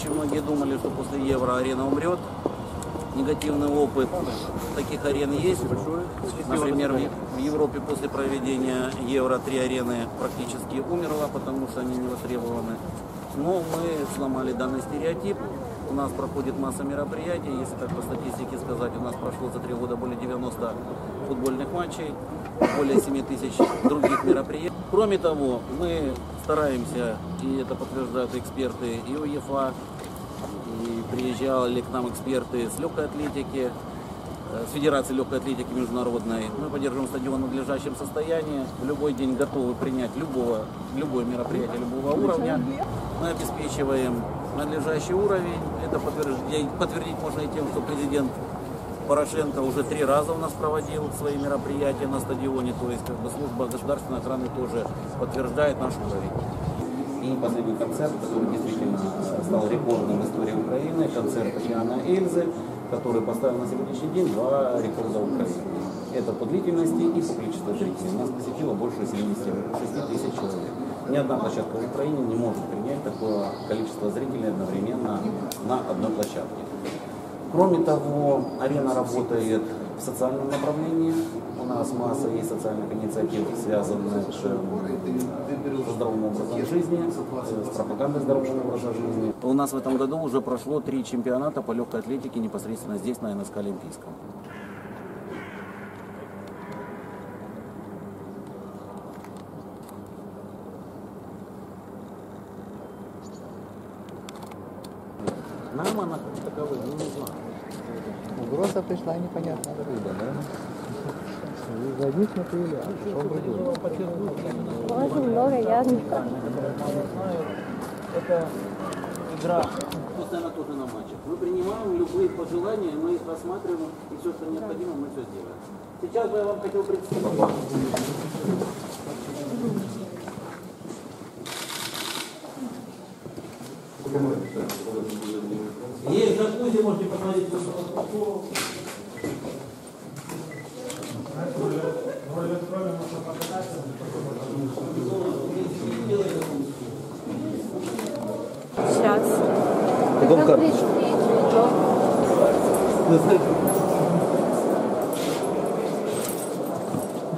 Очень многие думали, что после Евро арена умрет. Негативный опыт таких арен есть. Например, в Европе после проведения Евро три арены практически умерла, потому что они не востребованы. Но мы сломали данный стереотип. У нас проходит масса мероприятий. Если так по статистике сказать, у нас прошло за три года более 90 футбольных матчей, более 7 тысяч других мероприятий. Кроме того, мы стараемся, и это подтверждают эксперты и УЕФА, и приезжали к нам эксперты с легкой атлетики, э, с Федерации легкой атлетики международной. Мы поддерживаем стадион в надлежащем состоянии. В любой день готовы принять любого, любое мероприятие любого уровня. Мы обеспечиваем надлежащий уровень. Это подтвердить можно и тем, что президент Порошенко уже три раза у нас проводил свои мероприятия на стадионе. То есть как бы служба государственной охраны тоже подтверждает наш уровень. И последний концерт, который действительно стал рекордным в истории Украины, концерт Иоанна Эльзы, который поставил на сегодняшний день два рекорда Украины. Это по длительности и по количеству зрителей. Нас посетило больше 76 тысяч человек. Ни одна площадка в Украине не может принять такое количество зрителей одновременно на одной площадке. Кроме того, арена работает в социальном направлении. У нас масса есть социальных инициатив, связанных с со здоровым образом жизни, с пропагандой здорового образа жизни. У нас в этом году уже прошло три чемпионата по легкой атлетике непосредственно здесь, на НСК Олимпийском. Нам она как таковой не нужна. Угроза пришла непонятно откуда, да? Вы за одни смотрели, а потом другой. Очень много, я не Это игра постоянно тоже на матчах. Мы принимаем любые пожелания, мы их рассматриваем, и все, что необходимо, мы все сделаем. Сейчас бы я вам хотел представить. Есть джакузи, можете посмотреть, что. Сейчас. Потом Как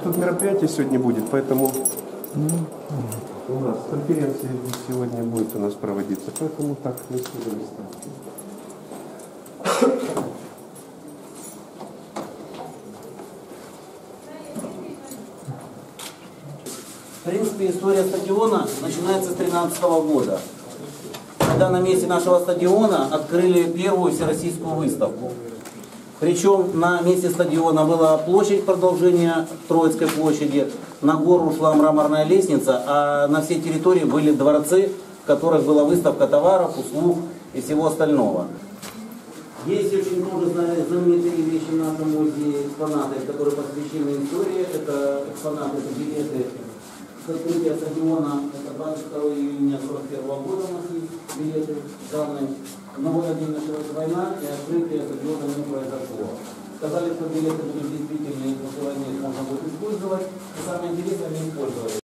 Тут мероприятие сегодня будет, поэтому у нас конференция сегодня будет у нас проводиться, поэтому так не сложилось. В принципе, история стадиона начинается с 2013 года, когда на месте нашего стадиона открыли первую всероссийскую выставку. Причем на месте стадиона была площадь продолжения Троицкой площади, на гору ушла мраморная лестница, а на всей территории были дворцы, в которых была выставка товаров, услуг и всего остального. Есть очень зна- знаменитые вещи в нашем музее, экспонаты, которые посвящены истории. Это экспонаты, это билеты с открытия стадиона. Это 22 июня 41 года у нас есть билеты данные. Но в этот день началась война, и открытие стадиона не произошло. Сказали, что билеты будут действительно, их можно будет использовать. И самое интересное, не использовали.